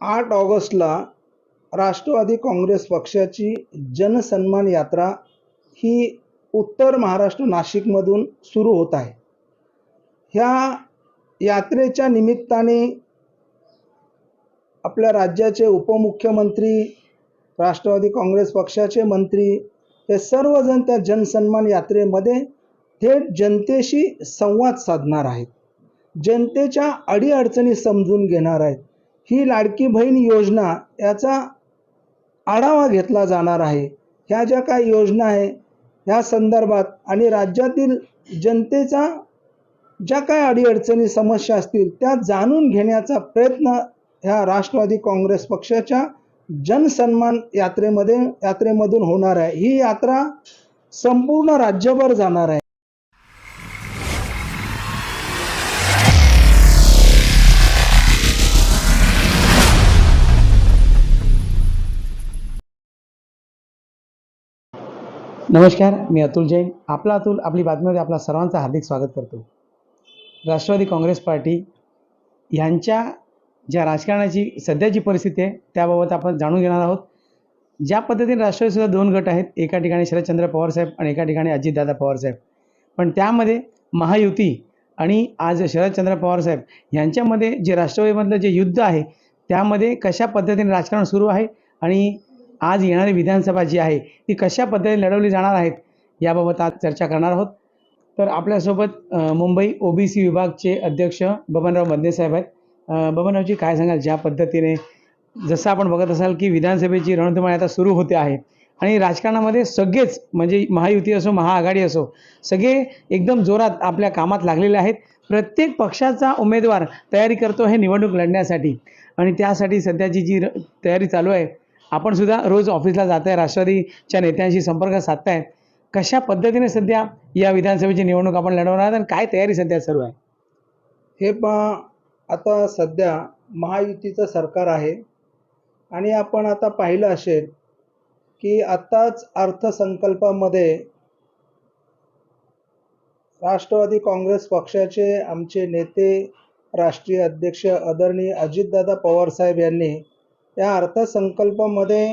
आठ ऑगस्टला राष्ट्रवादी काँग्रेस पक्षाची जनसन्मान यात्रा ही उत्तर महाराष्ट्र नाशिकमधून सुरू होत आहे. ह्या यात्रेच्या निमित्ताने आपल्या राज्याचे उपमुख्यमंत्री राष्ट्रवादी काँग्रेस पक्षाचे मंत्री हे सर्वजण त्या जनसन्मान यात्रेमध्ये थेट जनतेशी संवाद साधणार आहेत. जनतेच्या अडीअडचणी समजून घेणार आहेत. ही लाडकी बहीण योजना याचा आढावा घेतला जाणार आहे. ह्या ज्या काही योजना आहे ह्या संदर्भात आणि राज्यातील जनतेचा ज्या काय अडीअडचणी समस्या असतील त्या जाणून घेण्याचा प्रयत्न ह्या राष्ट्रवादी काँग्रेस पक्षाच्या जनसन्मान यात्रेमध्ये यात्रेमधून होणार आहे. ही यात्रा संपूर्ण राज्यभर जाणार आहे. नमस्कार मी अतुल जैन. आपला अतुल आपली बातमीमध्ये आपला सर्वांचं हार्दिक स्वागत करतो. राष्ट्रवादी काँग्रेस पार्टी यांच्या ज्या राजकारणाची सध्याची परिस्थिती आहे त्याबाबत आपण जाणून घेणार आहोत. ज्या पद्धतीने राष्ट्रवादीसुद्धा दोन गट आहेत एका ठिकाणी शरदचंद्र पवारसाहेब आणि एका ठिकाणी अजितदादा पवारसाहेब पण त्यामध्ये महायुती आणि आज शरदचंद्र पवारसाहेब यांच्यामध्ये जे राष्ट्रवादीमधलं जे युद्ध आहे त्यामध्ये कशा पद्धतीने राजकारण सुरू आहे आणि आज येणारी विधानसभा जी आहे ती कशा पद्धतीने लढवली जाणार आहेत याबाबत आज चर्चा करणार आहोत. तर आपल्यासोबत मुंबई ओबीसी विभागचे अध्यक्ष बबनराव मदने साहेब आहेत. बबनरावजी काय सांगाल? ज्या पद्धतीने जसं आपण बघत असाल की विधानसभेची रणधुमाळी आता सुरू होते आहे आणि राजकारणामध्ये सगळेच म्हणजे महायुती असो महाआघाडी असो सगळे एकदम जोरात आपल्या कामात लागलेले आहेत. प्रत्येक पक्षाचा उमेदवार तयारी करतो हे निवडणूक लढण्यासाठी. आणि त्यासाठी सध्याची जी र- तयारी चालू आहे आपण सुद्धा रोज ऑफिसला जात आहे राष्ट्रवादीच्या नेत्यांशी संपर्क साधताय. कशा पद्धतीने सध्या या विधानसभेची निवडणूक आपण लढवणार आहात आणि काय तयारी सध्या सुरू आहे? हे पहा आता सध्या महायुतीचं सरकार आहे आणि आपण आता पाहिलं असेल की आत्ताच अर्थसंकल्पामध्ये राष्ट्रवादी काँग्रेस पक्षाचे आमचे नेते राष्ट्रीय अध्यक्ष आदरणीय अजितदादा पवारसाहेब यांनी या अर्थसंकल्पामध्ये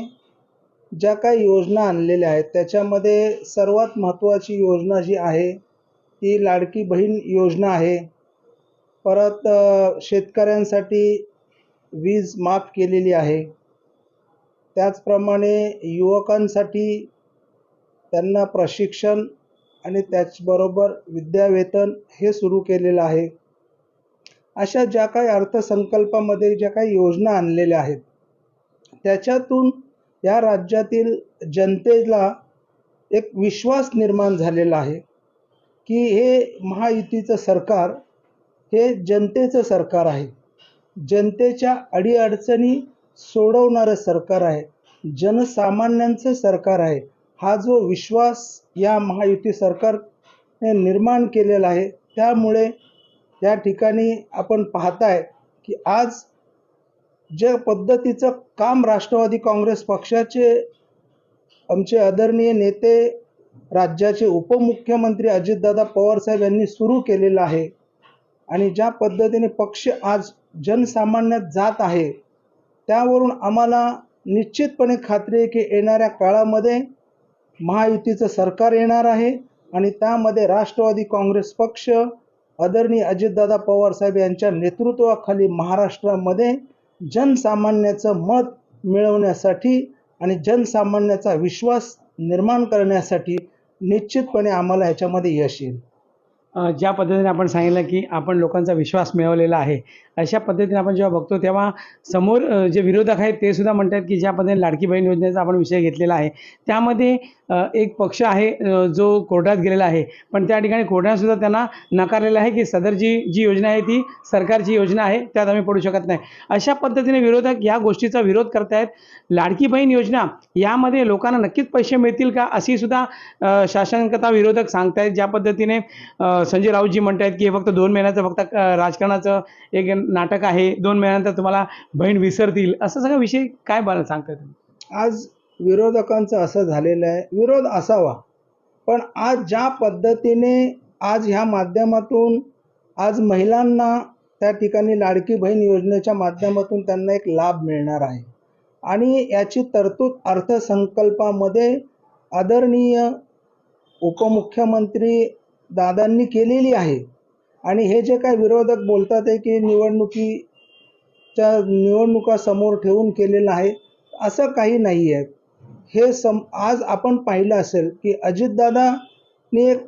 ज्या काही योजना आणलेल्या आहेत त्याच्यामध्ये सर्वात महत्त्वाची योजना जी आहे ती लाडकी बहीण योजना आहे. परत शेतकऱ्यांसाठी वीज माफ केलेली आहे. त्याचप्रमाणे युवकांसाठी त्यांना प्रशिक्षण आणि त्याचबरोबर विद्यावेतन हे सुरू केलेलं आहे. अशा ज्या काही अर्थसंकल्पामध्ये ज्या काही योजना आणलेल्या आहेत त्याच्यातून या राज्यातील जनतेला एक विश्वास निर्माण झालेला आहे की हे महायुतीचं सरकार हे जनतेचं सरकार आहे. जनतेच्या अडीअडचणी सोडवणारं सरकार आहे. जनसामान्यांचं सरकार आहे. हा जो विश्वास या महायुती सरकारने निर्माण केलेला आहे त्यामुळे या ठिकाणी आपण पाहताय की आज ज्या पद्धतीचं काम राष्ट्रवादी काँग्रेस पक्षाचे आमचे आदरणीय नेते राज्याचे उपमुख्यमंत्री अजितदादा पवारसाहेब यांनी सुरू केलेलं आहे आणि ज्या पद्धतीने पक्ष आज जनसामान्यात जात आहे त्यावरून आम्हाला निश्चितपणे खात्री आहे की येणाऱ्या काळामध्ये महायुतीचं सरकार येणार आहे आणि त्यामध्ये राष्ट्रवादी काँग्रेस पक्ष आदरणीय अजितदादा पवारसाहेब यांच्या नेतृत्वाखाली महाराष्ट्रामध्ये जनसामान्याचं मत मिळवण्यासाठी आणि जनसामान्याचा विश्वास निर्माण करण्यासाठी निश्चितपणे आम्हाला ह्याच्यामध्ये यश येईल. ज्या पद्धतीने आपण सांगितलं की आपण लोकांचा विश्वास मिळवलेला आहे अशा पद्धतीने आपण जेव्हा बघतो तेव्हा समोर जे विरोधक आहेत ते सुद्धा म्हणतात की ज्या पद्धतीने लाडकी बहीण योजनेचा आपण विषय घेतलेला आहे त्यामध्ये एक पक्ष आहे जो कोर्टात गेलेला आहे. पण त्या ठिकाणी कोर्टाने सुद्धा त्यांना नकारलेलं आहे की सदरची जी योजना आहे ती सरकारची योजना आहे त्यात आम्ही पडू शकत नाही. अशा पद्धतीने विरोधक या गोष्टीचा विरोध करतायत. लाडकी बहीण योजना यामध्ये लोकांना नक्कीच पैसे मिळतील का अशी सुद्धा शासनकथा विरोधक सांगतायत. ज्या पद्धतीने संजय राऊतजी म्हणतायत की हे फक्त दोन महिन्याचं फक्त राजकारणाचं एक नाटक आहे. दोन महिन्यानंतर तुम्हाला बहीण विसरतील. असं सगळा विषय काय बरं सांगताय तुम्ही? आज विरोधकांचं असं झालेलं आहे. विरोध असावा. पण आज ज्या पद्धतीने आज ह्या माध्यमातून आज महिलांना त्या ठिकाणी लाडकी बहीण योजनेच्या माध्यमातून त्यांना एक लाभ मिळणार आहे. आणि याची तरतूद अर्थसंकल्पामध्ये आदरणीय उपमुख्यमंत्री दादांनी केलेली आहे. आणि हे जे काय विरोधक बोलतात आहे की निवडणुकीच्या निवडणुका समोर ठेवून केलेलं आहे असं काही नाही आहे हे सम आज आपण पाहिलं असेल की अजितदादाने एक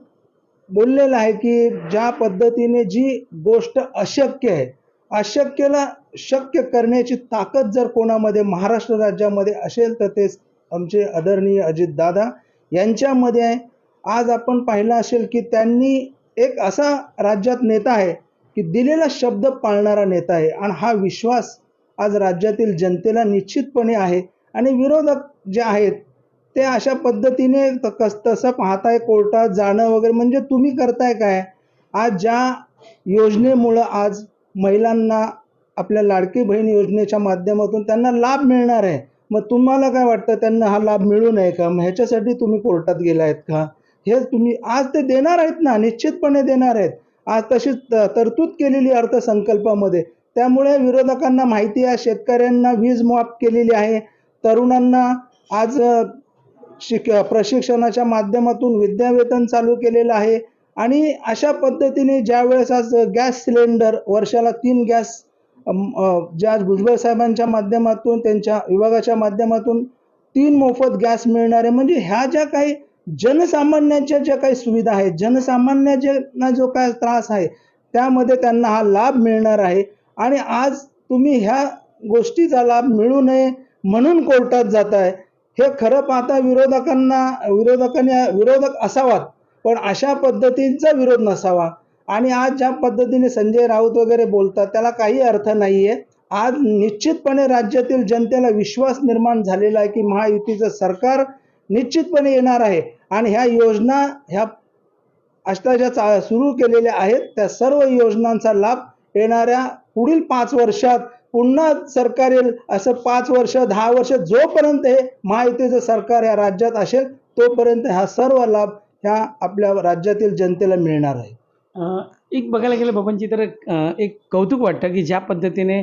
बोललेलं आहे की ज्या पद्धतीने जी गोष्ट अशक्य आहे अशक्यला शक्य करण्याची ताकद जर कोणामध्ये महाराष्ट्र राज्यामध्ये असेल तर ते आमचे आदरणीय अजितदादा यांच्यामध्ये आहे. आज आपण पाहिलं असेल की त्यांनी एक असा राज्यात नेता आहे की दिलेला शब्द पाळणारा नेता आहे. आणि हा विश्वास आज राज्यातील जनतेला निश्चितपणे आहे. आणि विरोधक जे आहेत ते अशा पद्धतीने त- कस तसं पाहताय कोर्टात जाणं वगैरे म्हणजे तुम्ही करताय काय? आज ज्या योजनेमुळं आज महिलांना आपल्या लाडकी बहीण योजनेच्या माध्यमातून त्यांना लाभ मिळणार आहे मग तुम्हाला काय वाटतं? त्यांना हा लाभ मिळू नये का? मग ह्याच्यासाठी तुम्ही कोर्टात गेला आहेत का? हे तुम्ही आज ते देणार आहेत ना? निश्चितपणे देणार आहेत. आज तशी तरतूद केलेली अर्थसंकल्पामध्ये. त्यामुळे विरोधकांना माहिती आहे शेतकऱ्यांना वीज माफ केलेली आहे. तरुणांना आज शिक प्रशिक्षणाच्या माध्यमातून विद्यावेतन चालू केलेलं आहे. आणि अशा पद्धतीने ज्यावेळेस आज गॅस सिलेंडर वर्षाला तीन गॅस ज्या भुजबळ साहेबांच्या माध्यमातून त्यांच्या विभागाच्या माध्यमातून तीन मोफत गॅस मिळणारे म्हणजे ह्या ज्या काही जनसामान्यांच्या ज्या काही सुविधा आहेत जनसामान्यांना जो काय त्रास आहे त्यामध्ये त्यांना हा लाभ मिळणार आहे. आणि आज तुम्ही ह्या गोष्टीचा लाभ मिळू नये म्हणून कोर्टात जात आहे हे खरं पाहता विरोधकांना विरोधकांनी विरोधक असावात पण अशा पद्धतींचा विरोध नसावा. आणि आज ज्या पद्धतीने संजय राऊत वगैरे बोलतात त्याला काही अर्थ नाही आहे आज निश्चितपणे राज्यातील जनतेला विश्वास निर्माण झालेला आहे की महायुतीचं सरकार निश्चितपणे येणार आहे. आणि ह्या योजना ह्या अष्टाच्या चा सुरू केलेल्या आहेत. त्या सर्व योजनांचा लाभ येणाऱ्या पुढील पाच वर्षात पुन्हा सरकार येईल. असं पाच वर्ष दहा वर्ष जोपर्यंत हे महायुतीचं सरकार या राज्यात असेल तोपर्यंत हा सर्व लाभ ह्या आपल्या राज्यातील जनतेला मिळणार आहे. एक बघायला गेलं बाबांची तर एक कौतुक वाटतं की ज्या पद्धतीने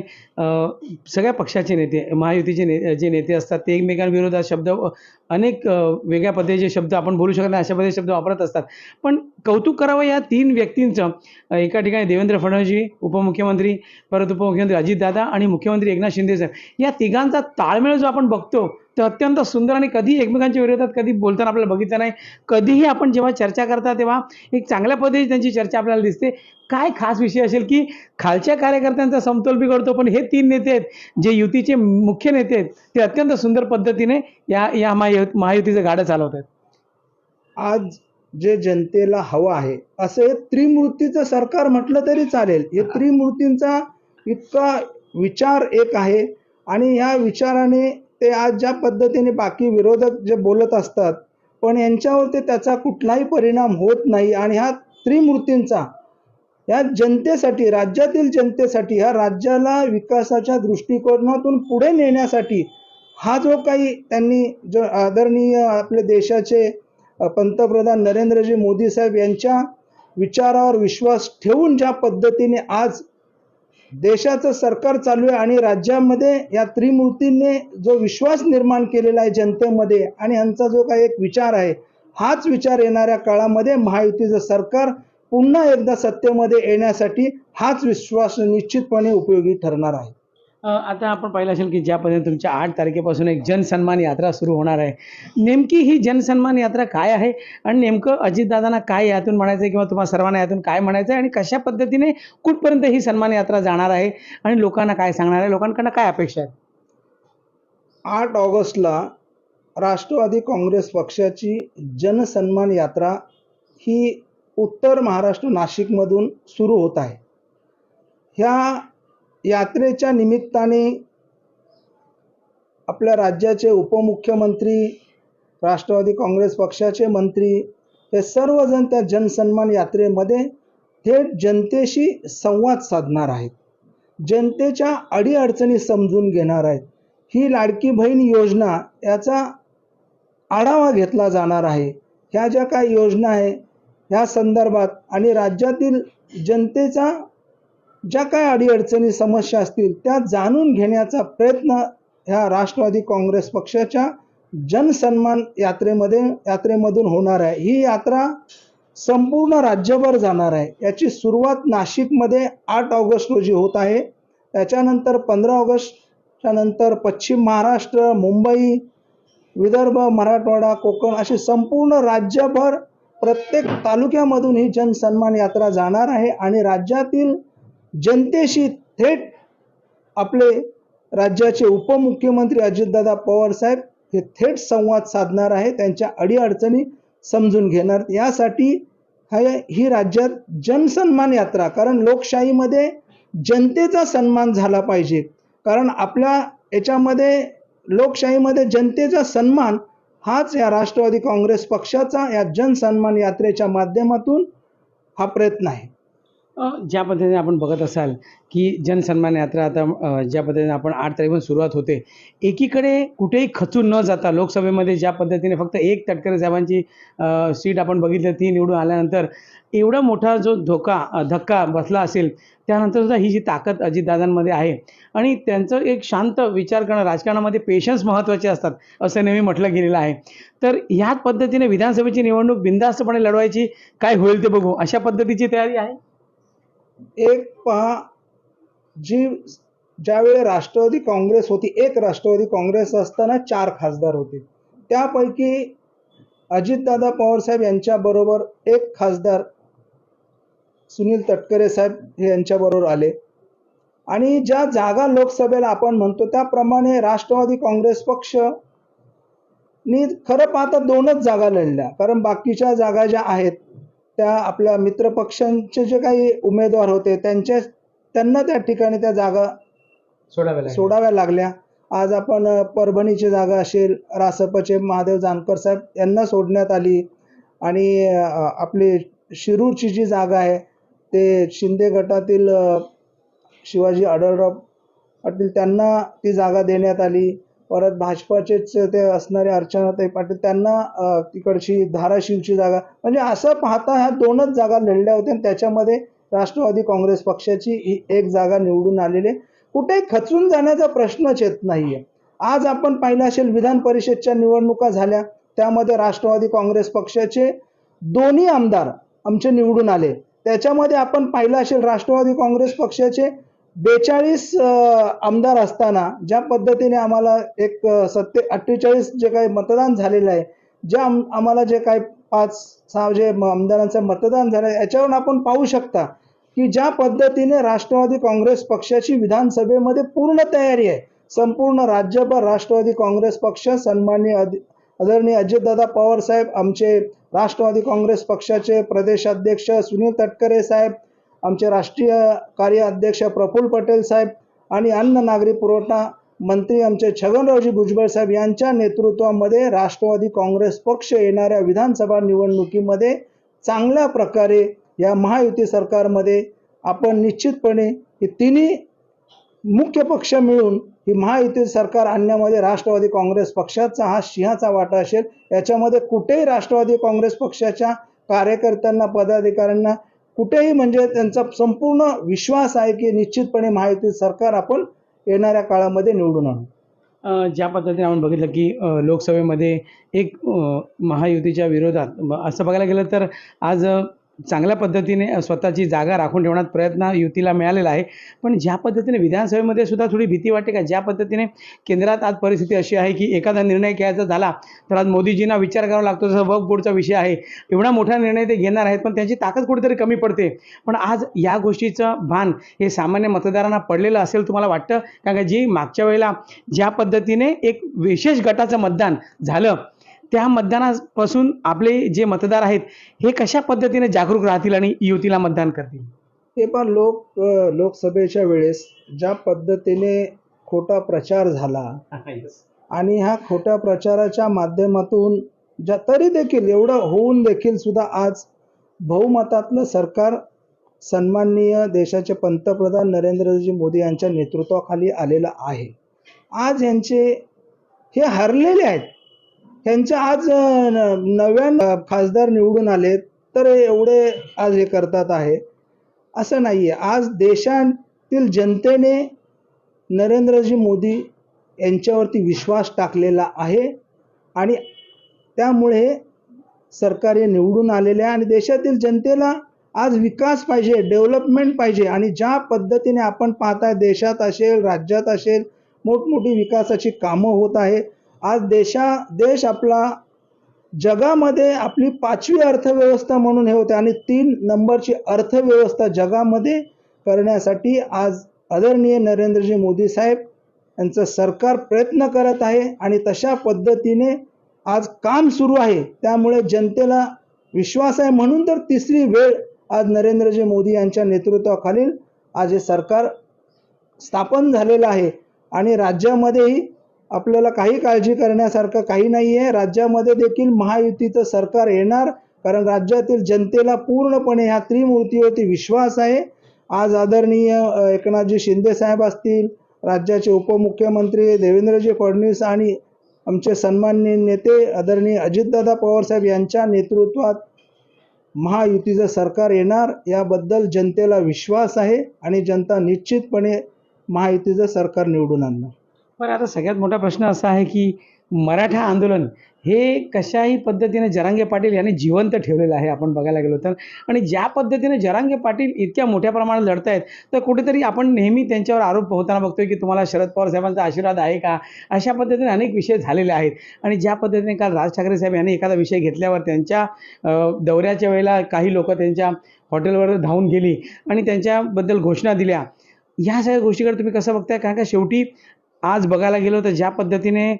सगळ्या पक्षाचे नेते महायुतीचे ने जे नेते असतात ते एकमेकांविरोधात शब्द अनेक वेगळ्या पद्धतीचे शब्द आपण बोलू शकत नाही अशा पद्धतीचे शब्द वापरत असतात. पण कौतुक करावं या तीन व्यक्तींचं एका ठिकाणी देवेंद्र फडणवीसजी उपमुख्यमंत्री परत उपमुख्यमंत्री अजितदादा आणि मुख्यमंत्री एकनाथ शिंदे साहेब या तिघांचा ताळमेळ जो आपण बघतो तो अत्यंत सुंदर आणि कधी एकमेकांच्या विरोधात कधी बोलताना आपल्याला बघितलं नाही कधीही आपण जेव्हा चर्चा करता तेव्हा एक चांगल्या पद्धतीची त्यांची चर्चा आपल्याला दिसते. काय खास विषय असेल की खालच्या कार्यकर्त्यांचा समतोल बिघडतो पण हे तीन नेते आहेत जे युतीचे मुख्य नेते आहेत ते अत्यंत सुंदर पद्धतीने या या महायु महायुतीचं गाडं चालवत आहेत आज जे जनतेला हवं आहे असं हे त्रिमूर्तीचं सरकार म्हटलं तरी चालेल. हे. त्रिमूर्तींचा इतका विचार एक आहे आणि या विचाराने ते आज ज्या पद्धतीने बाकी विरोधक जे बोलत असतात पण यांच्यावरती त्याचा कुठलाही परिणाम होत नाही. आणि ह्या त्रिमूर्तींचा या जनतेसाठी राज्यातील जनतेसाठी ह्या राज्याला विकासाच्या दृष्टिकोनातून पुढे नेण्यासाठी हा जो काही त्यांनी जो आदरणीय आपले देशाचे पंतप्रधान नरेंद्रजी मोदी साहेब यांच्या विचारावर विश्वास ठेवून ज्या पद्धतीने आज देशाचं सरकार चालू आहे आणि राज्यामध्ये या त्रिमूर्तींनी जो विश्वास निर्माण केलेला आहे जनतेमध्ये आणि यांचा जो काही एक विचार आहे हाच विचार येणाऱ्या काळामध्ये महायुतीचं सरकार पुन्हा एकदा सत्तेमध्ये येण्यासाठी हाच विश्वास निश्चितपणे उपयोगी ठरणार आहे. आता आपण पाहिलं असेल की ज्या पद्धतीने तुमच्या आठ तारखेपासून एक जनसन्मान यात्रा सुरू होणार आहे नेमकी ही जनसन्मान यात्रा काय आहे आणि नेमकं अजितदादांना काय यातून म्हणायचं आहे किंवा तुम्हाला सर्वांना यातून काय म्हणायचं आहे आणि कशा पद्धतीने कुठपर्यंत ही सन्मान यात्रा जाणार आहे आणि लोकांना काय सांगणार आहे लोकांकडनं काय अपेक्षा आहे? आठ ऑगस्टला राष्ट्रवादी काँग्रेस पक्षाची जनसन्मान यात्रा ही उत्तर महाराष्ट्र नाशिकमधून सुरू होत आहे. ह्या यात्रेच्या निमित्ताने आपल्या राज्याचे उपमुख्यमंत्री राष्ट्रवादी काँग्रेस पक्षाचे मंत्री हे सर्वजण त्या जनसन्मान यात्रेमध्ये थेट जनतेशी संवाद साधणार आहेत. जनतेच्या अडीअडचणी समजून घेणार आहेत. ही लाडकी बहीण योजना याचा आढावा घेतला जाणार आहे. ह्या ज्या काही योजना आहे ह्या संदर्भात आणि राज्यातील जनतेचा ज्या काय अडीअडचणी समस्या असतील त्या जाणून घेण्याचा प्रयत्न ह्या राष्ट्रवादी काँग्रेस पक्षाच्या जनसन्मान यात्रेमध्ये यात्रेमधून होणार आहे. ही यात्रा संपूर्ण राज्यभर जाणार आहे. याची सुरुवात नाशिकमध्ये आठ ऑगस्ट रोजी होत आहे. त्याच्यानंतर पंधरा ऑगस्टच्या नंतर पश्चिम महाराष्ट्र मुंबई विदर्भ मराठवाडा कोकण असे संपूर्ण राज्यभर प्रत्येक तालुक्यामधून ही जनसन्मान यात्रा जाणार आहे आणि राज्यातील जनतेशी थेट आपले राज्याचे उपमुख्यमंत्री अजितदादा पवार साहेब हे थेट संवाद साधणार आहे त्यांच्या अडीअडचणी समजून घेणार. यासाठी हे ही राज्यात जनसन्मान यात्रा कारण लोकशाहीमध्ये जनतेचा सन्मान झाला पाहिजे. कारण आपल्या याच्यामध्ये लोकशाहीमध्ये जनतेचा सन्मान हाच या राष्ट्रवादी काँग्रेस पक्षाचा या जनसन्मान यात्रेच्या माध्यमातून हा प्रयत्न आहे. ज्या पद्धतीने आपण बघत असाल की जनसन्मान यात्रा आता ज्या पद्धतीने आपण आठ तारखेपासून सुरुवात होते एकीकडे कुठेही खचून न जाता लोकसभेमध्ये ज्या पद्धतीने फक्त एक तटकरे साहेबांची सीट आपण बघितलं ती निवडून आल्यानंतर एवढा मोठा जो धोका धक्का बसला असेल त्यानंतर सुद्धा ही जी ताकद अजितदादांमध्ये आहे आणि त्यांचं एक शांत विचार करणं राजकारणामध्ये पेशन्स महत्त्वाचे असतात असं नेहमी म्हटलं गेलेलं आहे. तर ह्याच पद्धतीने विधानसभेची निवडणूक बिनधास्तपणे लढवायची काय होईल ते बघू अशा पद्धतीची तयारी आहे? एक पहा जी ज्यावेळी राष्ट्रवादी काँग्रेस होती एक राष्ट्रवादी काँग्रेस असताना चार खासदार होते. त्यापैकी अजितदादा पवारसाहेब यांच्याबरोबर एक खासदार सुनील तटकरे साहेब हे यांच्याबरोबर आले. आणि ज्या जागा लोकसभेला आपण म्हणतो त्याप्रमाणे राष्ट्रवादी काँग्रेस पक्ष नी खरं पाहता दोनच जागा लढल्या. कारण बाकीच्या जागा ज्या आहेत त्या आपल्या मित्रपक्षांचे जे काही उमेदवार होते त्यांच्या त्यांना त्या ठिकाणी त्या जागा सोडाव्या. सोडाव्या लागल्या आज आपण परभणीची जागा असेल रासपचे महादेव जानकर साहेब यांना सोडण्यात आली आणि आपली शिरूरची जी जागा आहे ते शिंदे गटातील शिवाजी आढळराव पाटील त्यांना ती जागा देण्यात आली परत भाजपाचेच ते असणारे अर्चनाताई पाटील त्यांना तिकडची धाराशिवची जागा म्हणजे असं पाहता ह्या दोनच जागा लढल्या होत्या आणि त्याच्यामध्ये राष्ट्रवादी काँग्रेस पक्षाची ही एक जागा निवडून आलेली आहे. कुठेही खचून जाण्याचा प्रश्नच येत नाहीये आज आपण पाहिलं असेल विधान परिषदच्या निवडणुका झाल्या त्यामध्ये राष्ट्रवादी काँग्रेस पक्षाचे दोन्ही आमदार आमचे निवडून आले त्याच्यामध्ये आपण पाहिलं असेल राष्ट्रवादी काँग्रेस पक्षाचे बेचाळीस आमदार असताना ज्या पद्धतीने आम्हाला एक सत्ते अठ्ठेचाळीस जे काही मतदान झालेलं आहे ज्या आम्हाला जे काही पाच सहा जे म- आमदारांचं मतदान झालं याच्यावरून आपण पाहू शकता की ज्या पद्धतीने राष्ट्रवादी काँग्रेस पक्षाची विधानसभेमध्ये पूर्ण तयारी आहे संपूर्ण राज्यभर राष्ट्रवादी काँग्रेस पक्ष सन्माननीय आदरणीय अजितदादा पवार साहेब आमचे राष्ट्रवादी काँग्रेस पक्षाचे प्रदेशाध्यक्ष सुनील तटकरे साहेब आमचे राष्ट्रीय कार्य अध्यक्ष प्रफुल्ल पटेल साहेब आणि अन्न नागरी पुरवठा मंत्री आमचे छगनरावजी भुजबळ साहेब यांच्या नेतृत्वामध्ये राष्ट्रवादी काँग्रेस पक्ष येणाऱ्या विधानसभा निवडणुकीमध्ये चांगल्या प्रकारे या महायुती सरकारमध्ये आपण निश्चितपणे ही तिन्ही मुख्य पक्ष मिळून ही महायुती सरकार आणण्यामध्ये राष्ट्रवादी काँग्रेस पक्षाचा हा सिंहाचा वाटा असेल. याच्यामध्ये कुठेही राष्ट्रवादी काँग्रेस पक्षाच्या कार्यकर्त्यांना पदाधिकाऱ्यांना कुठेही म्हणजे त्यांचा संपूर्ण विश्वास आहे की निश्चितपणे महायुती सरकार आपण येणाऱ्या काळामध्ये निवडून आणू. ज्या पद्धतीने आपण बघितलं की लोकसभेमध्ये एक महायुतीच्या विरोधात असं बघायला गेलं तर आज चांगल्या पद्धतीने स्वतःची जागा राखून ठेवण्यात प्रयत्न युतीला मिळालेला आहे. पण ज्या पद्धतीने विधानसभेमध्ये सुद्धा थोडी भीती वाटते का? ज्या पद्धतीने केंद्रात आज परिस्थिती अशी आहे की एखादा निर्णय घ्यायचा झाला तर आज मोदीजींना विचार करावा लागतो जसं वक बोर्डचा विषय आहे. एवढा मोठा निर्णय ते घेणार आहेत पण त्यांची ताकद कुठेतरी कमी पडते. पण आज या गोष्टीचं भान हे सामान्य मतदारांना पडलेलं असेल तुम्हाला वाटतं? कारण का जी मागच्या वेळेला ज्या पद्धतीने एक विशेष गटाचं मतदान झालं त्या मतदानापासून आपले जे मतदार आहेत हे कशा पद्धतीने जागरूक राहतील आणि युतीला मतदान करतील? हे पण लोक लोकसभेच्या वेळेस ज्या पद्धतीने खोटा प्रचार झाला आणि ह्या खोट्या प्रचाराच्या माध्यमातून ज्या तरी देखील एवढं होऊन देखील सुद्धा आज बहुमतातलं सरकार सन्माननीय देशाचे पंतप्रधान नरेंद्रजी मोदी यांच्या नेतृत्वाखाली आलेलं आहे. आज यांचे हे हरलेले आहेत. ह्यांच्या आज न- नव्यान खासदार निवडून आले तर एवढे आज हे करतात आहे. असं नाही आहे आज देशातील जनतेने नरेंद्रजी मोदी यांच्यावरती विश्वास टाकलेला आहे आणि त्यामुळे सरकार हे निवडून आलेले आहे आणि देशातील जनतेला आज विकास पाहिजे डेव्हलपमेंट पाहिजे आणि ज्या पद्धतीने आपण पाहताय देशात असेल राज्यात असेल मोठमोठी विकासाची कामं होत आहे आज देशा देश आपला जगामध्ये आपली पाचवी अर्थव्यवस्था म्हणून हे होते आणि तीन नंबरची अर्थव्यवस्था जगामध्ये करण्यासाठी आज आदरणीय नरेंद्रजी मोदी साहेब यांचं सरकार प्रयत्न करत आहे आणि तशा पद्धतीने आज काम सुरू आहे. त्यामुळे जनतेला विश्वास आहे म्हणून तर तिसरी वेळ आज नरेंद्रजी मोदी यांच्या नेतृत्वाखालील आज हे सरकार स्थापन झालेलं आहे. आणि राज्यामध्येही आपल्याला काही काळजी करण्यासारखं काही नाही आहे राज्यामध्ये देखील महायुतीचं सरकार येणार कारण राज्यातील जनतेला पूर्णपणे ह्या त्रिमूर्तीवरती विश्वास आहे. आज आदरणीय एकनाथजी शिंदे साहेब असतील राज्याचे उपमुख्यमंत्री देवेंद्रजी फडणवीस आणि आमचे सन्माननीय नेते आदरणीय अजितदादा पवारसाहेब यांच्या नेतृत्वात महायुतीचं सरकार येणार. याबद्दल जनतेला विश्वास आहे आणि जनता निश्चितपणे महायुतीचं सरकार निवडून आणणार. पण आता सगळ्यात मोठा प्रश्न असा आहे की मराठा आंदोलन हे कशाही पद्धतीने जरांगे पाटील यांनी जिवंत ठेवलेलं आहे आपण बघायला गेलो तर. आणि ज्या पद्धतीने जरांगे पाटील इतक्या मोठ्या प्रमाणात लढत आहेत तर कुठेतरी आपण नेहमी त्यांच्यावर आरोप होताना बघतोय की तुम्हाला शरद पवार साहेबांचा आशीर्वाद आहे का? अशा पद्धतीने अनेक विषय झालेले आहेत. आणि ज्या पद्धतीने काल राज ठाकरे साहेब यांनी एखादा विषय घेतल्यावर त्यांच्या दौऱ्याच्या वेळेला काही लोक त्यांच्या हॉटेलवर धावून गेली आणि त्यांच्याबद्दल घोषणा दिल्या. ह्या सगळ्या गोष्टीकडे तुम्ही कसं बघताय? कारण का शेवटी आज बघायला गेलो तर ज्या पद्धतीने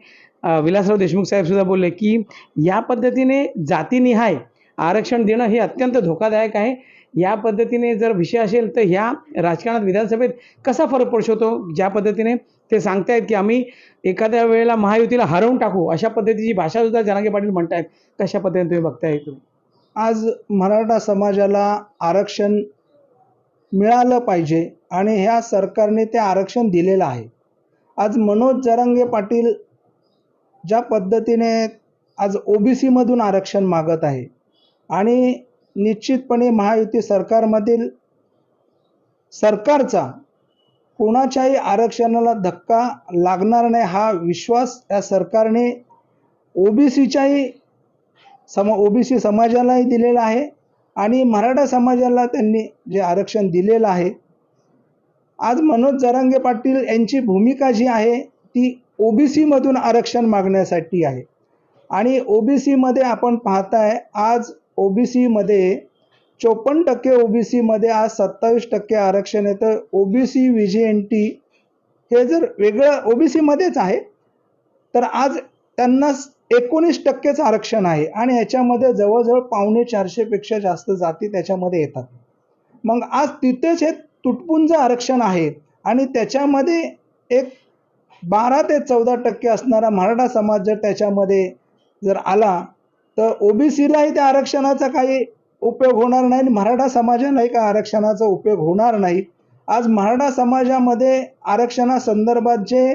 विलासराव देशमुख साहेबसुद्धा बोलले की या पद्धतीने जातीनिहाय आरक्षण देणं हे अत्यंत धोकादायक आहे. या पद्धतीने जर विषय असेल तर ह्या राजकारणात विधानसभेत कसा फरक पडू शकतो ज्या पद्धतीने ते सांगतायत की आम्ही एखाद्या वेळेला महायुतीला हरवून टाकू अशा पद्धतीची भाषा सुद्धा जनांगे पाटील म्हणतायत. कशा पद्धतीने तुम्ही बघताय तुम्ही? आज मराठा समाजाला आरक्षण मिळालं पाहिजे आणि ह्या सरकारने ते आरक्षण दिलेलं आहे. आज मनोज जरांगे पाटील ज्या पद्धतीने आज ओबीसीमधून आरक्षण मागत आहे आणि निश्चितपणे महायुती सरकारमधील सरकारचा कोणाच्याही आरक्षणाला धक्का लागणार नाही हा विश्वास या सरकारने ओबीसीच्याही सम ओबीसी समाजालाही दिलेला आहे आणि मराठा समाजाला त्यांनी जे आरक्षण दिलेलं आहे आज मनोज जरांगे पाटील यांची भूमिका जी आहे ती ओबीसीमधून आरक्षण मागण्यासाठी आहे. आणि ओबीसीमध्ये आपण पाहताय आज ओबीसीमध्ये चोपन्न टक्के ओबीसीमध्ये आज सत्तावीस टक्के आरक्षण येतं. OBC V J N T हे जर वेगळं ओबीसीमध्येच आहे तर आज त्यांना एकोणीस टक्केच आरक्षण आहे. आणि याच्यामध्ये जवळजवळ पावणे चारशेपेक्षा जास्त जाती त्याच्यामध्ये येतात. मग आज तिथेच हे तुटपुंज आरक्षण आहे आणि त्याच्यामध्ये एक बारा ते चौदा टक्के असणारा मराठा समाज जर त्याच्यामध्ये जर आला तर ओबीसीलाही त्या आरक्षणाचा काही उपयोग होणार नाही आणि मराठा समाजालाही का आरक्षणाचा उपयोग होणार नाही. आज मराठा समाजामध्ये आरक्षणासंदर्भात जे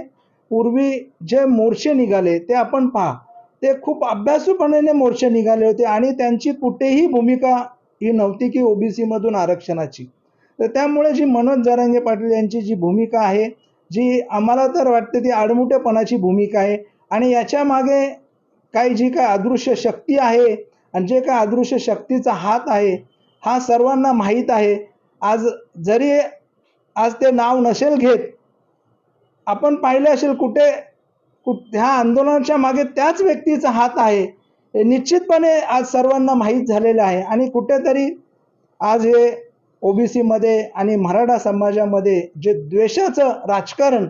पूर्वी जे मोर्चे निघाले ते आपण पहा. ते खूप अभ्यासूपणाने मोर्चे निघाले होते आणि त्यांची कुठेही भूमिका ही नव्हती की ओबीसीमधून आरक्षणाची. तर त्यामुळे जी मनोज जरांगे पाटील यांची जी भूमिका आहे जी आम्हाला तर वाटते ती आडमुठेपणाची भूमिका आहे. आणि याच्या मागे काही जी काय अदृश्य शक्ती आहे आणि जे काय अदृश्य शक्तीचा हात आहे हा सर्वांना माहीत आहे. आज जरी आज ते नाव नसेल घेत आपण पाहिलं असेल कुठे कुठ ह्या आंदोलनाच्या मागे त्याच व्यक्तीचा हात आहे. हे निश्चितपणे आज सर्वांना माहीत झालेलं आहे. आणि कुठेतरी आज हे ओबीसीमध्ये आणि मराठा समाजामध्ये जे द्वेषाचं राजकारण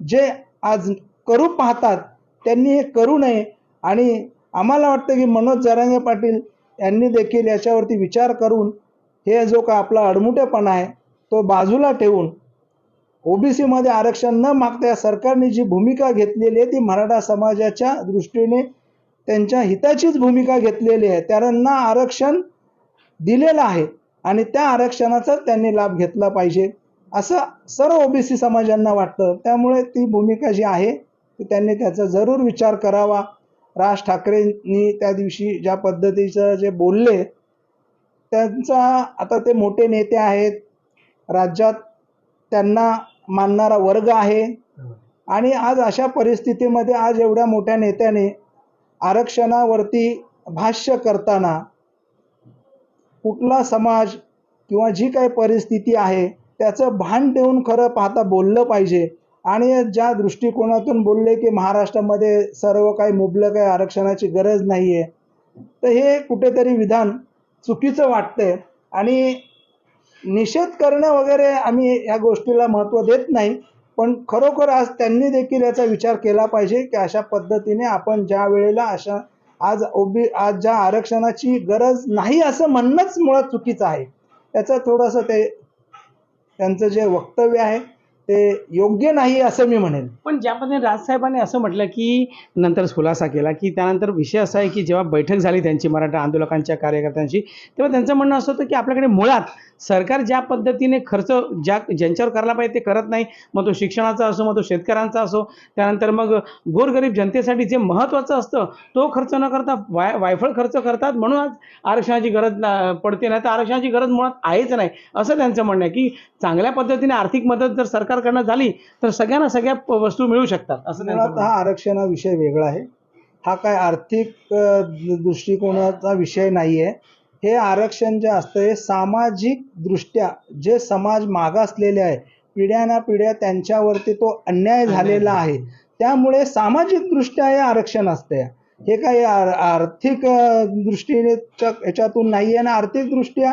जे आज करू पाहतात त्यांनी हे करू नये. आणि आम्हाला वाटतं की मनोज जरांगे पाटील यांनी देखील याच्यावरती विचार करून हे जो का आपला अडमुटेपणा आहे तो बाजूला ठेवून ओबीसीमध्ये आरक्षण न मागता या सरकारने जी भूमिका घेतलेली आहे ती मराठा समाजाच्या दृष्टीने त्यांच्या हिताचीच भूमिका घेतलेली आहे. त्यांना आरक्षण दिलेलं आहे. आणि त्या आरक्षणाचा त्यांनी लाभ घेतला पाहिजे. असं सर्व ओबीसी समाजांना वाटतं. त्यामुळे ती भूमिका जी आहे ती त्यांनी त्याचा जरूर विचार करावा. राज ठाकरेंनी त्या दिवशी ज्या पद्धतीचं जे बोलले त्यांचा आता ते मोठे नेते आहेत. राज्यात त्यांना मानणारा वर्ग आहे. आणि आज अशा परिस्थितीमध्ये आज एवढ्या मोठ्या नेत्याने आरक्षणावरती भाष्य करताना कुठला समाज किंवा जी काही परिस्थिती आहे त्याचं भान ठेवून खरं पाहता बोललं पाहिजे. आणि ज्या दृष्टिकोनातून बोलले की महाराष्ट्रामध्ये सर्व काही मुबलक आहे आरक्षणाची गरज नाही आहे तर हे कुठेतरी विधान चुकीचं वाटतंय. आणि निषेध करणं वगैरे आम्ही या गोष्टीला महत्त्व देत नाही पण खरोखर आज त्यांनी देखील याचा विचार केला पाहिजे की अशा पद्धतीने आपण ज्या वेळेला अशा आज ओबी आज ज्या आरक्षणाची गरज नाही असं म्हणणंच मुळात चुकीचं आहे. त्याचं थोडंसं ते त्यांचं जे वक्तव्य आहे ते योग्य नाही असं मी म्हणेन. पण ज्या पद्धतीने राजसाहेबांनी असं म्हटलं की नंतर खुलासा केला की त्यानंतर विषय असा आहे की जेव्हा बैठक झाली त्यांची मराठा आंदोलकांच्या कार्यकर्त्यांशी तेव्हा त्यांचं म्हणणं असं होतं की आपल्याकडे मुळात सरकार ज्या पद्धतीने खर्च ज्या ज्यांच्यावर करायला पाहिजे ते करत नाही मग तो शिक्षणाचा असो मग तो शेतकऱ्यांचा असो त्यानंतर मग गोरगरीब जनतेसाठी जे महत्त्वाचं असतं तो खर्च न करता वाय वायफळ खर्च करतात म्हणून आज आरक्षणाची गरज ना- पडते नाही तर आरक्षणाची गरज मुळात आहेच नाही. असं त्यांचं म्हणणं आहे की चांगल्या पद्धतीने आर्थिक मदत जर सरकार सरकारकडनं झाली तर सगळ्यांना सगळ्या वस्तू मिळू शकतात असं त्यांचं हा. आरक्षणा विषय वेगळा आहे. हा काय आर्थिक दृष्टिकोनाचा विषय नाही आहे हे आरक्षण जे असतं हे सामाजिक दृष्ट्या जे समाज मागासलेले आहे पिढ्याना पिढ्या त्यांच्यावरती तो अन्याय झालेला आहे. त्यामुळे सामाजिक दृष्ट्या हे आरक्षण असतं हे काही आर- आर्थिक दृष्टीने च्या- याच्यातून नाही आहे आणि आर्थिकदृष्ट्या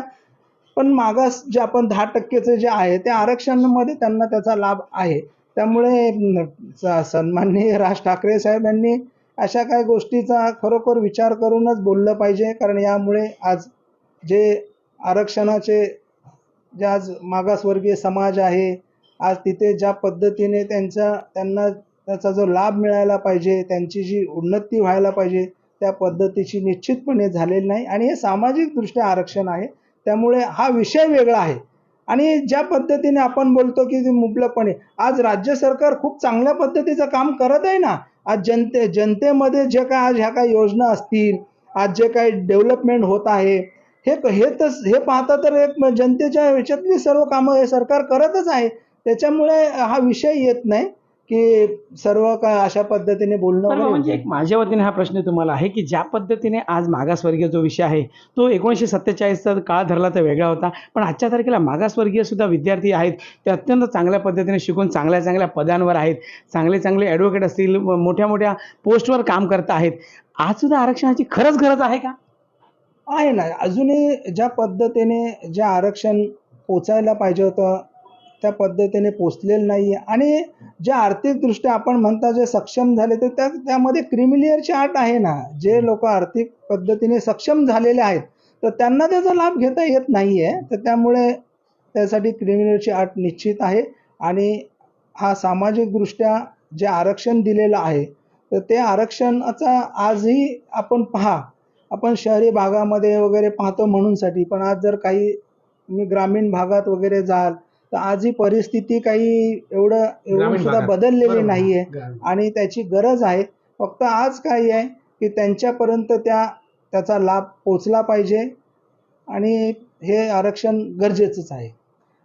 पण मागास जे आपण दहा टक्केचं जे आहे ते आरक्षणामध्ये त्यांना त्याचा लाभ आहे. त्यामुळे स- सन्माननीय राज ठाकरे साहेब यांनी अशा काही गोष्टीचा खरोखर विचार करूनच बोललं पाहिजे कारण यामुळे आज जे आरक्षणाचे जे आज मागासवर्गीय समाज आहे आज तिथे ज्या पद्धतीने त्यांचा त्यांना त्याचा जो लाभ मिळायला पाहिजे त्यांची जी उन्नती व्हायला पाहिजे त्या पद्धतीची निश्चितपणे झालेली नाही. आणि हे सामाजिकदृष्ट्या आरक्षण आहे. त्यामुळे हा विषय वेगळा आहे. आणि ज्या पद्धतीने आपण बोलतो की मुबलकपणे आज राज्य सरकार खूप चांगल्या पद्धतीचं काम करत आहे ना आज जनते जनतेमध्ये जे काय आज ह्या काही योजना असतील आज जे काही डेव्हलपमेंट होत आहे हे हे तर हे पाहता तर एक जनतेच्या ह्याच्यातली सर्व कामं हे सरकार करतच आहे. त्याच्यामुळे हा विषय येत नाही. की सर्व काय अशा पद्धतीने बोलणं म्हणजे एक माझ्या वतीने हा प्रश्न तुम्हाला आहे की ज्या पद्धतीने आज मागासवर्गीय जो विषय आहे तो एकोणीसशे सत्तेचाळीसचा काळ धरला तर वेगळा होता. पण आजच्या तारखेला मागासवर्गीय सुद्धा विद्यार्थी आहेत. ते अत्यंत चांगल्या पद्धतीने शिकून चांगल्या चांगल्या पदांवर आहेत. चांगले चांगले ॲडव्होकेट असतील मोठ्या मोठ्या पोस्टवर काम करत आहेत. आज सुद्धा आरक्षणाची खरंच गरज आहे का? आहे ना. अजूनही ज्या पद्धतीने जे आरक्षण पोचायला पाहिजे होतं त्या पद्धतीने पोचलेलं नाही आहे आणि जे आर्थिकदृष्ट्या आपण म्हणता जे सक्षम झाले तर त्या त्यामध्ये क्रिमिलियरची आट आहे ना. जे लोक आर्थिक पद्धतीने सक्षम झालेले आहेत तर त्यांना त्याचा लाभ घेता येत नाही आहे तर त्यामुळे त्यासाठी क्रिमिनलची आट निश्चित आहे. आणि हा सामाजिकदृष्ट्या जे आरक्षण दिलेलं आहे तर ते आरक्षणाचा आजही आपण पहा. आपण शहरी भागामध्ये वगैरे पाहतो म्हणूनसाठी. पण आज जर काही मी ग्रामीण भागात वगैरे जाल तर आज ही परिस्थिती काही एवढं सुद्धा. बदललेली बरोबर. नाही आहे आणि त्याची गरज आहे. फक्त आज काय आहे की त्यांच्यापर्यंत त्या त्याचा लाभ पोचला पाहिजे. आणि हे आरक्षण गरजेचंच आहे.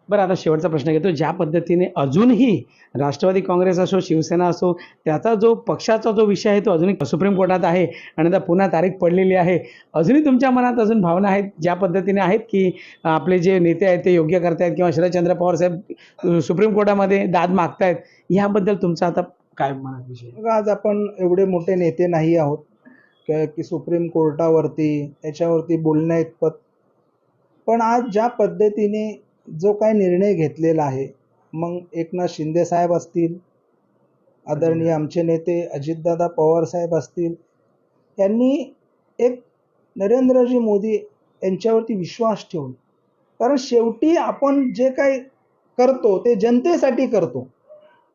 बरं आता शेवटचा प्रश्न घेतो. ज्या पद्धतीने अजूनही राष्ट्रवादी काँग्रेस असो शिवसेना असो त्याचा जो पक्षाचा जो विषय आहे तो अजूनही सुप्रीम कोर्टात आहे आणि आता पुन्हा तारीख पडलेली आहे. अजूनही तुमच्या मनात अजून भावना आहेत ज्या पद्धतीने आहेत की आपले जे नेते आहेत ते योग्य करतायत किंवा शरदचंद्र पवार साहेब सुप्रीम कोर्टामध्ये दाद मागतायत याबद्दल तुमचा आता काय मनात विषय आज आपण एवढे मोठे नेते नाही आहोत. की सुप्रीम कोर्टावरती याच्यावरती बोलण्या इतपत. पण आज ज्या पद्धतीने जो काही निर्णय घेतलेला आहे मग एकनाथ शिंदे साहेब असतील आदरणीय आमचे नेते अजितदादा पवार साहेब असतील यांनी एक नरेंद्रजी मोदी यांच्यावरती विश्वास ठेवून कारण शेवटी आपण जे काही करतो ते जनतेसाठी करतो.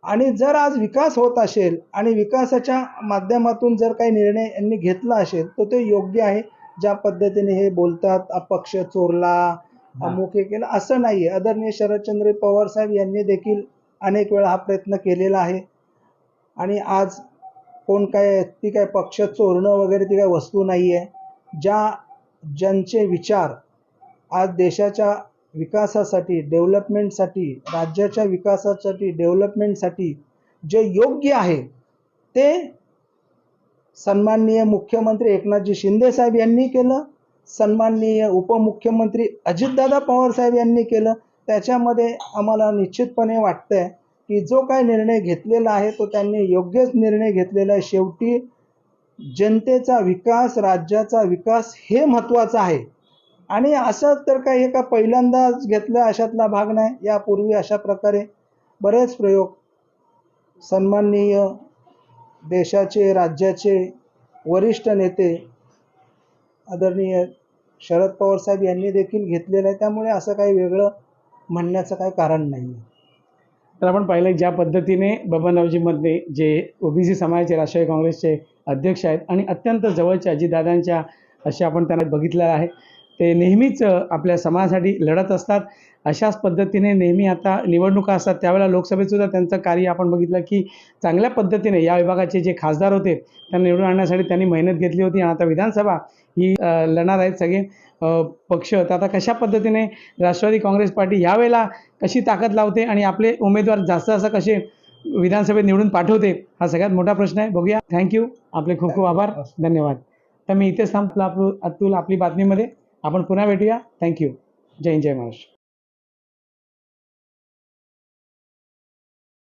आणि जर आज विकास होत असेल आणि विकासाच्या माध्यमातून जर काही निर्णय यांनी घेतला असेल तर ते योग्य आहे. ज्या पद्धतीने हे बोलतात अपक्ष चोरला अमुक हे केलं. असं नाही आहे आदरणीय शरदचंद्र पवार साहेब यांनी देखील अनेक वेळा हा प्रयत्न केलेला आहे. आणि आज कोण काय ती काय पक्ष चोरणं वगैरे ती काय वस्तू नाही आहे ज्या ज्यांचे विचार आज देशाच्या विकासासाठी डेव्हलपमेंटसाठी राज्याच्या विकासासाठी डेव्हलपमेंटसाठी जे योग्य आहे ते सन्माननीय मुख्यमंत्री एकनाथजी शिंदे साहेब यांनी केलं. सन्माननीय उपमुख्यमंत्री अजितदादा पवार साहेब यांनी केलं त्याच्यामध्ये आम्हाला निश्चितपणे वाटतं आहे की जो काय निर्णय घेतलेला आहे तो त्यांनी योग्यच निर्णय घेतलेला आहे. शेवटी जनतेचा विकास राज्याचा विकास हे महत्त्वाचं आहे. आणि असं तर काही हे का पहिल्यांदाच घेतलं अशातला भाग नाही. यापूर्वी अशा प्रकारे बरेच प्रयोग सन्माननीय देशाचे राज्याचे वरिष्ठ नेते आदरणीय शरद पवार साहेब यांनी देखील घेतलेलं आहे. त्यामुळे असं काही वेगळं म्हणण्याचं काही कारण नाही तर आपण पाहिलं ज्या पद्धतीने बबनरावजी मध्ये जे ओबीसी समाजाचे राष्ट्रवादी काँग्रेसचे अध्यक्ष आहेत आणि अत्यंत जवळचे अजितदादांच्या असे आपण त्यांना बघितलं आहे ते नेहमीच आपल्या समाजासाठी लढत असतात. अशाच पद्धतीने नेहमी आता निवडणुका असतात. त्यावेळेला लोकसभेतसुद्धा त्यांचं कार्य आपण बघितलं की चांगल्या पद्धतीने या विभागाचे जे खासदार होते त्यांना निवडून आणण्यासाठी त्यांनी मेहनत घेतली होती. आणि आता विधानसभा ही लढणार आहेत सगळे पक्ष. तर आता कशा पद्धतीने राष्ट्रवादी काँग्रेस पार्टी यावेळेला कशी ताकद लावते आणि आपले उमेदवार जास्त जास्त कसे विधानसभेत निवडून पाठवते हा सगळ्यात मोठा प्रश्न आहे. बघूया. थँक्यू आपले खूप खूप आभार. धन्यवाद. तर मी इथेच थांबतो आपलं अतुल आपली बातमीमध्ये. आपण पुन्हा भेटूया. थँक्यू जय जय महाराष्ट्र.